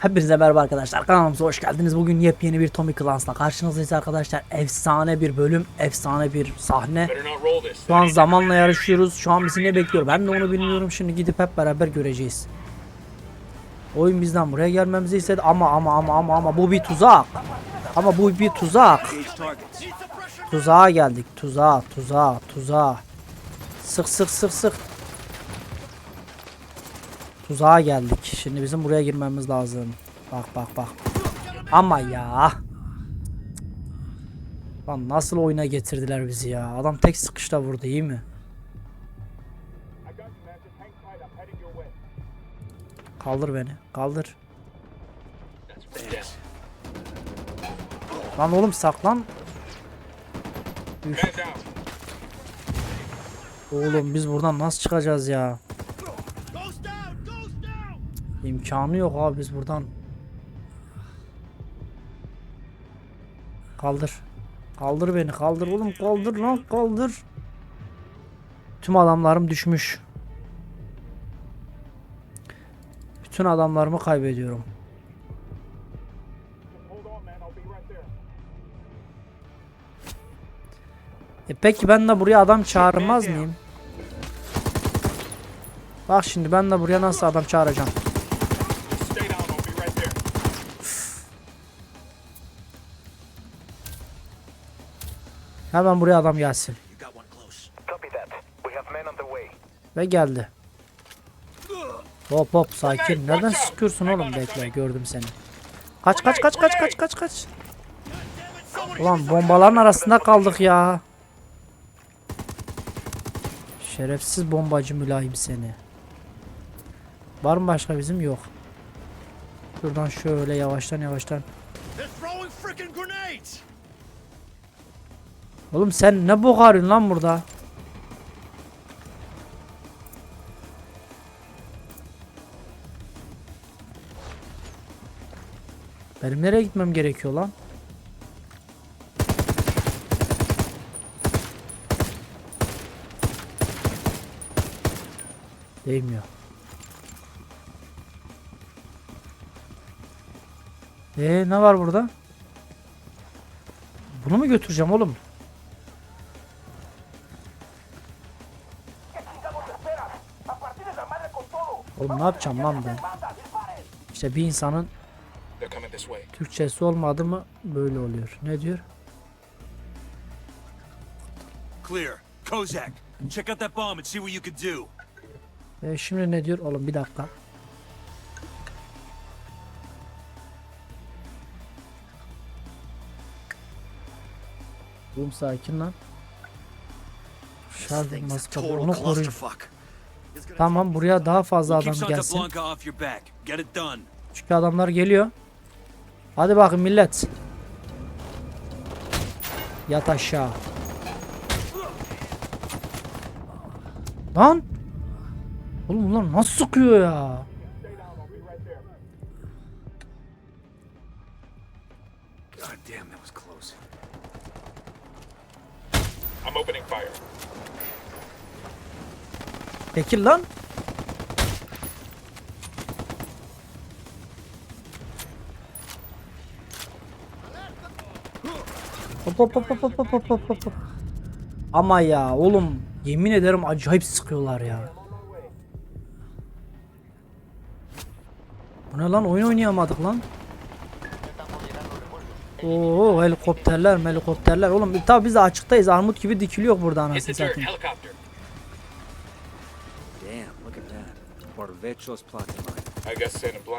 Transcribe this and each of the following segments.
Hepinize merhaba arkadaşlar kanalımıza hoş geldiniz. Bugün yepyeni bir Tommy Clans'la karşınızdayız arkadaşlar. Efsane bir bölüm, efsane bir sahne. Şu an zamanla yarışıyoruz. Şu an bizi ne bekliyor ben de onu bilmiyorum. Şimdi gidip hep beraber göreceğiz. Oyun bizden buraya gelmemizi istedi ama ama ama ama ama bu bir tuzak. Ama bu bir tuzak. Tuzağa geldik. Tuzağa, tuzağa, tuzağa. Sık sık sık sık. Tuzağa geldik. Şimdi bizim buraya girmemiz lazım. Bak bak bak. Ama ya. Lan nasıl oyuna getirdiler bizi ya. Adam tek sıkışta vurdu iyi mi? Kaldır beni. Kaldır. Lan oğlum saklan. Üf, oğlum biz buradan nasıl çıkacağız ya? İmkanı yok abi biz buradan. Kaldır. Kaldır beni kaldır oğlum kaldır lan kaldır. Tüm adamlarım düşmüş. Bütün adamlarımı kaybediyorum. E peki ben de buraya adam çağırmaz mıyım? Bak şimdi ben de buraya nasıl adam çağıracağım? Hemen buraya adam gelsin. Ve geldi. Hop hop sakin. Nereden sıkıyorsun oğlum? Bekle gördüm seni. Kaç kaç kaç kaç kaç kaç kaç. Ulan bombaların arasında kaldık ya. Şerefsiz bombacı mülayim seni. Var mı başka bizim? Yok. Şuradan şöyle yavaştan yavaştan. Oğlum sen ne bok arıyorsun lan burada? Benim nereye gitmem gerekiyor lan? Değmiyor. Ee ne var burada? Bunu mu götüreceğim oğlum? Oğlum ne yapacağım lan ben? İşte bir insanın. Türkçesi olmadı mı böyle oluyor. Ne diyor? Clear. Kozak, check out that bomb and see what you can do. E şimdi ne diyor? Oğlum bir dakika. Oğlum sakin lan. Şarj Total onu koruyun. Tamam buraya daha fazla adam gelsin. Çünkü adamlar geliyor. Hadi bakın millet. Yat aşağı. Lan. Oğlum bunlar nasıl sıkıyor ya? God damn, that was close. I'm opening fire. Peki lan. Hop hop hop hop hop hop hop hop hop. Ama ya oğlum yemin ederim acayip sıkıyorlar ya. Bu ne lan oyun oynayamadık lan. Oo helikopterler helikopterler oğlum tabi biz de açıktayız armut gibi dikiliyor burada anasını satayım.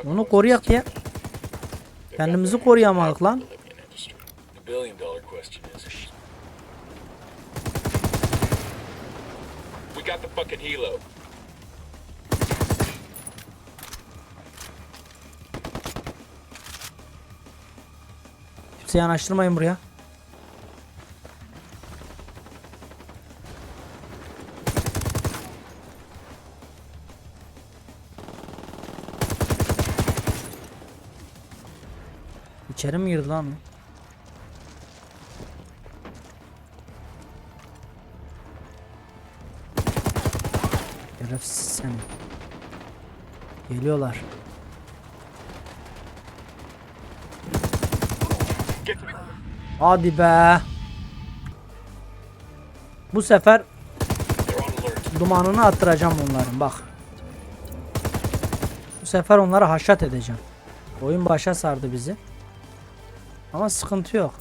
Onu koruyak ya. Kendimizi koruyamadık lan. Kimse yanaştırmayın buraya. İçeri mi girdi lan? Şerefsiz sen. Geliyorlar. Hadi be. Bu sefer dumanını attıracağım onların bak. Bu sefer onları haşat edeceğim. Oyun başa sardı bizi. Ama sıkıntı yok.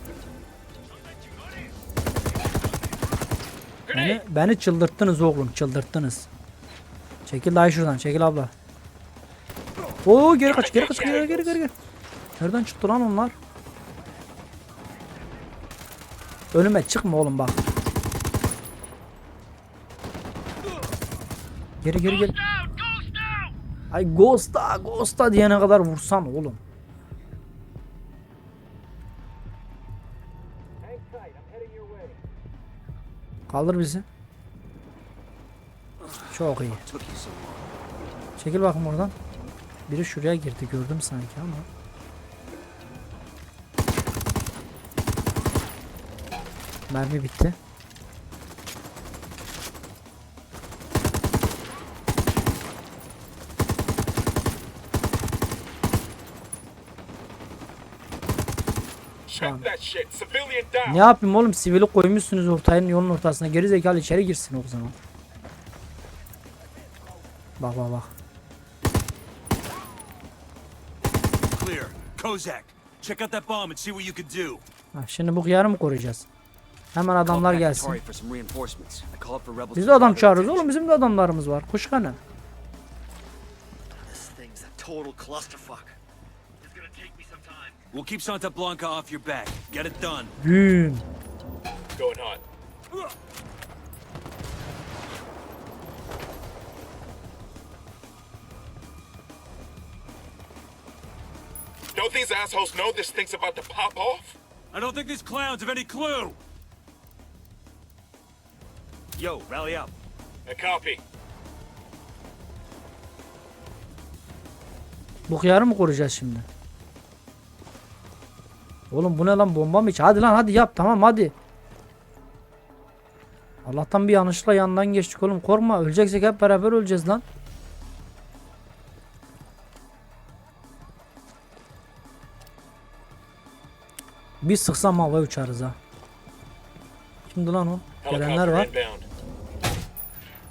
Beni, beni çıldırttınız oğlum çıldırttınız. Çekil daha şuradan çekil abla. Oo geri kaç geri kaç geri geri geri geri. Nereden çıktı lan onlar? Önüme çıkma oğlum bak. Geri geri geri. Ay Ghost'a Ghost'a diyene kadar vursan oğlum. Kaldır bizi. Çok iyi. Çekil bakın oradan. Biri şuraya girdi gördüm sanki ama. Mermi bitti. Down. Ne yapayım oğlum sivili koymuşsunuz ortaya yolun ortasına geri zekalı içeri girsin o zaman. Bak bak bak. Clear. Kozak, check out that bomb and see what you can do. Ha, şimdi bu hıyarı mı koruyacağız? Hemen adamlar gelsin. Biz de adam attention. oğlum bizim de adamlarımız var. Kuşkanı. This thing's a total clusterfuck. We'll keep Santa Blanca off your back. Get it done. Gün. Going hot. Don't these assholes know this thing's about to pop off? I don't think these clowns have any clue. Yo, rally up. A copy. Bu hıyarı mı koruyacağız şimdi? Oğlum bu ne lan bomba mı hiç? Hadi lan hadi yap tamam hadi. Allah'tan bir yanlışlıkla yandan geçtik oğlum korkma öleceksek hep beraber öleceğiz lan. Bir sıksam hava uçarız ha. Kimdi lan o? Gelenler var.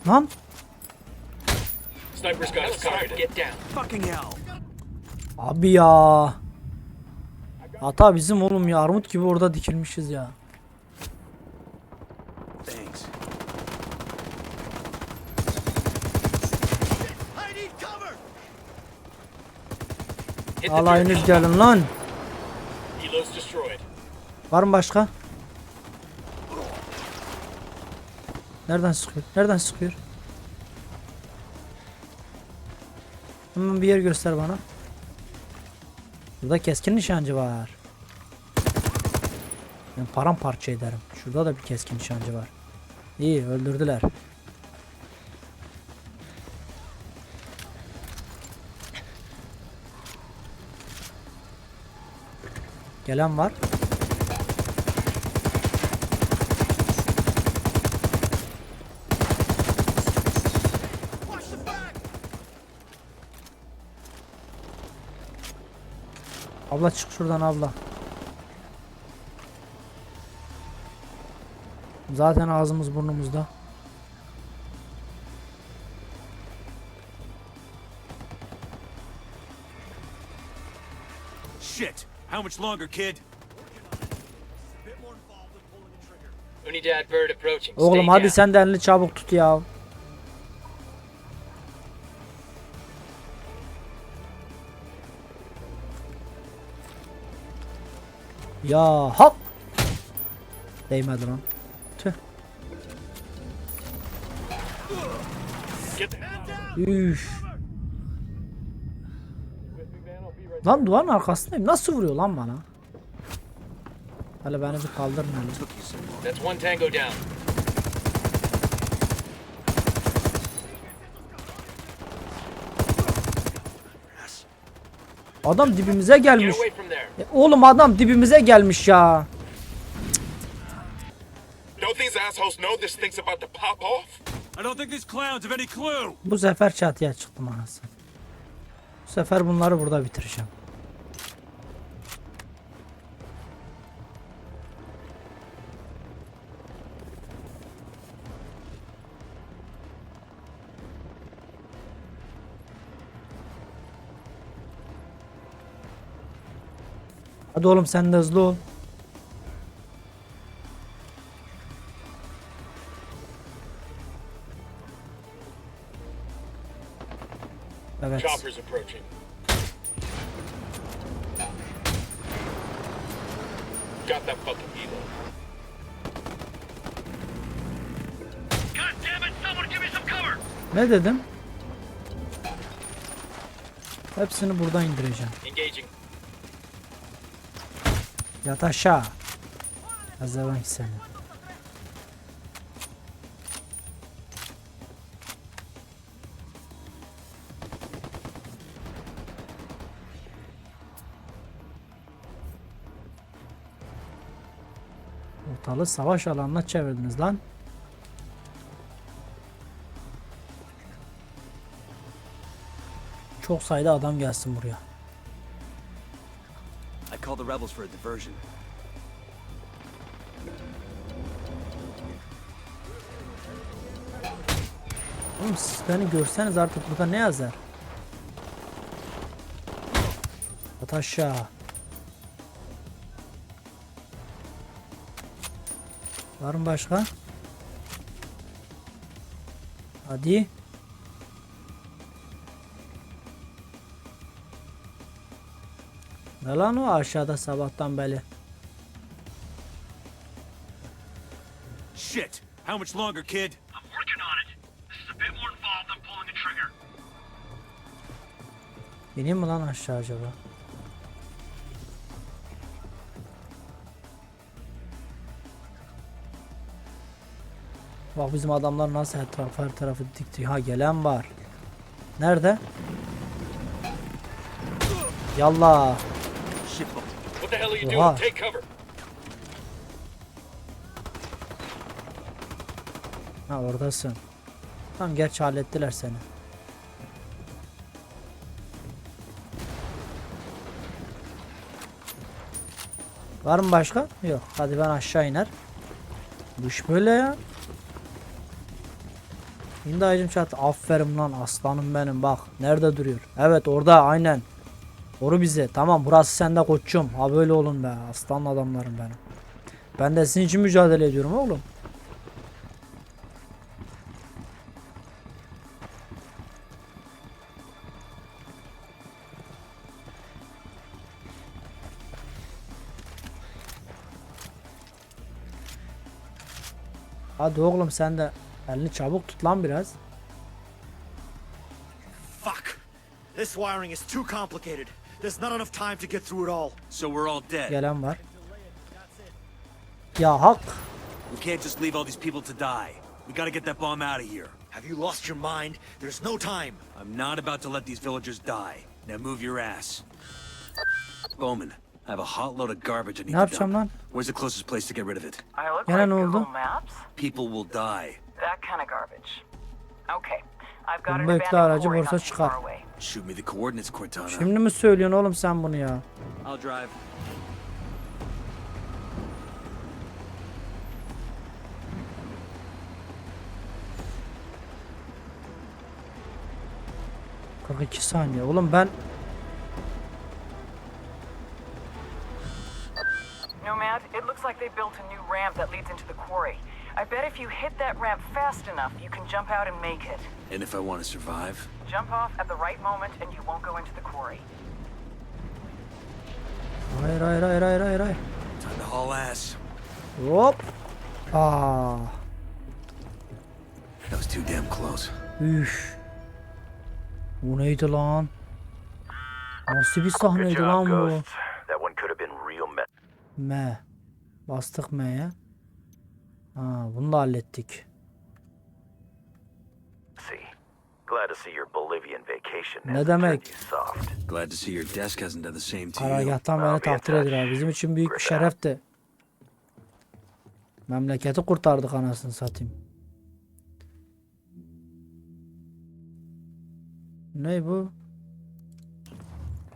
Lan Sniper's got Hata bizim oğlum ya. Armut gibi orada dikilmişiz ya. Alayınız gelin lan. Var mı başka? Nereden sıkıyor? Nereden sıkıyor? Hemen bir yer göster bana. Burada keskin nişancı var. Ben paramparça ederim. Şurada da bir keskin nişancı var. İyi öldürdüler. Gelen var. Abla çık şuradan abla. Zaten ağzımız burnumuzda. Shit. How much longer, kid? Unidad bird approaching. Oğlum hadi sen de elini çabuk tut ya. Ya hak. Değmedi lan. Tüh. Lan duvarın arkasındayım. Nasıl vuruyor lan bana? Hele beni bir kaldırın hele. Adam dibimize gelmiş. there. E, Oğlum adam dibimize gelmiş ya. Bu sefer çatıya çıktım anasını. Bu sefer bunları burada bitireceğim. Hadi oğlum sen de hızlı ol. Evet. Ne dedim? Hepsini buradan indireceğim. Yat aşağı. Azavan seni. Ortalığı savaş alanına çevirdiniz lan. Çok sayıda adam gelsin buraya. I called the rebels for a diversion. Oğlum siz beni görseniz artık burada ne yazar? At aşağı. Var mı başka? Hadi. Ne lan o aşağıda sabahtan beri? Shit! How much longer, kid? I'm working on it. This is a bit more involved than pulling the trigger. İneyim mi lan aşağı acaba? Bak bizim adamlar nasıl her tarafı her tarafı dikti. Ha gelen var. Nerede? Yallah. What the hell are you Oha. doing? Take cover. Ha oradasın. Tamam gerçi hallettiler seni. Var mı başka? Yok. Hadi ben aşağı iner. Bu iş böyle ya. Şimdi aycım çat. Aferin lan aslanım benim bak. Nerede duruyor? Evet orada aynen. Oru bize. Tamam burası sende koçum. Ha böyle olun be. Aslan adamlarım benim. Ben de sizin için mücadele ediyorum oğlum. Hadi oğlum sen de elini çabuk tut lan biraz. Fuck! This wiring is too complicated. There's not enough time to get through it all. So we're all dead. Gelen var. Ya hak. We can't just leave all these people to die. We gotta get that bomb out of here. Have you lost your mind? There's no time. I'm not about to let these villagers die. Now move your ass. Bowman, I have a hot load of garbage I need Ne to yapacağım dump. lan? Where's the closest place to get rid of it? I look Gene like ne oldu? Google Maps? People will die. That kind of garbage. Okay. Abandoned aracı borsa çıkar. far away. Shoot me the coordinates, Cortana. Şimdi mi söylüyorsun oğlum sen bunu ya? I'll drive. Kırk iki saniye. Oğlum ben Nomad, it looks like they built a new ramp that leads into the quarry. I bet if you hit that ramp fast enough, you can jump out and make it. And if I want to survive? Jump off at the right moment and you won't go into the quarry. hayır hayır hayır hayır hayır hayır. Time to haul ass. Hop. Aa. Ah. That was too damn close. Üf. Bu neydi lan? Nasıl bir sahneydi lan bu? That one could have been real me- M. Bastık M'ye. Ha, bunu da hallettik. See. Glad to see your Bolivian vacation Ne demek? turned you soft. Glad to see your desk hasn't done the same to you. Karargahtan beni takdir ediyor. Bizim için büyük bir şerefti. Memleketi kurtardık anasını satayım. Ne bu?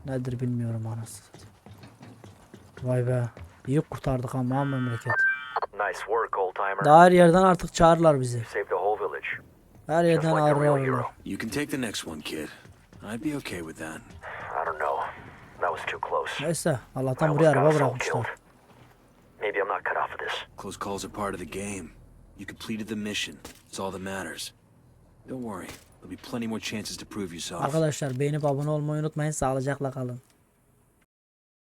Nedir bilmiyorum anasını satayım. Vay be. İyi kurtardık ama memleket. Nice work, old timer. Daha her yerden artık çağırırlar bizi. Saved the whole village. Her Just yerden like a real ararlar. hero. You can take the next one, kid. I'd be okay with that. I don't know. That was too close. Neyse I Allah'tan buraya got araba bırakmışlar. Maybe I'm not cut off of this. Close calls are part of the game. You completed the mission. It's all that matters. Don't worry. There'll be plenty more chances to prove yourself. Arkadaşlar beğenip abone olmayı unutmayın. Sağlıcakla kalın.